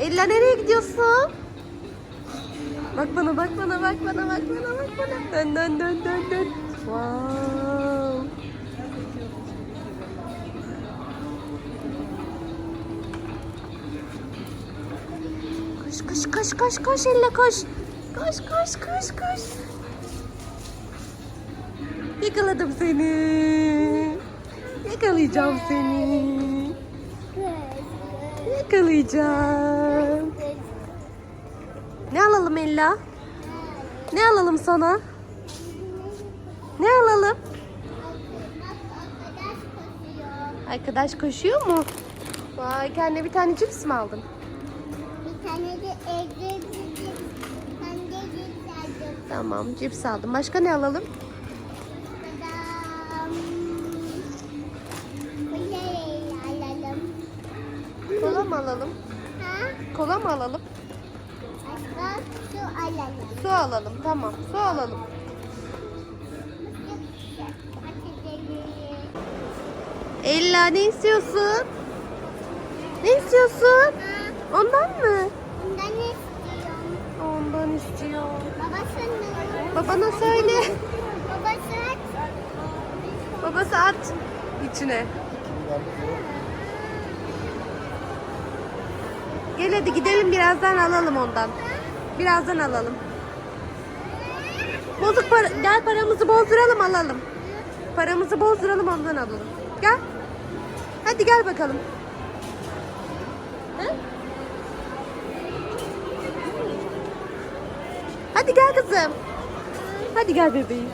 Ella nereye gidiyorsun? Bak bana bak bana bak bana bak bana bak bana. Dön dön dön dön dön. Wow. Koş koş koş koş koş elle koş. Koş koş koş koş. Yakaladım seni. Yakalayacağım seni. Yakalayacağım. Ne alalım Ella? Ne alalım sana? Ne alalım? Arkadaş koşuyor mu? Vay kendine bir tane cips mi aldın? Bir tane de evde. Tamam cips aldım. Başka ne alalım. Kola mı alalım? Ha? Kola mı alalım? Başka su alalım. Su alalım. Tamam su alalım. Ella ne istiyorsun? Ne istiyorsun? Ondan mı? Bundan istiyorum. Ondan istiyor. Babasının. Babana söyle. Babası aç. Babası at içine. Gel hadi gidelim birazdan alalım ondan. Birazdan alalım. Bozuk para, gel paramızı bozduralım alalım. Paramızı bozduralım ondan alalım. Gel. Hadi gel bakalım. Hadi gel kızım. Hadi gel bebeğim.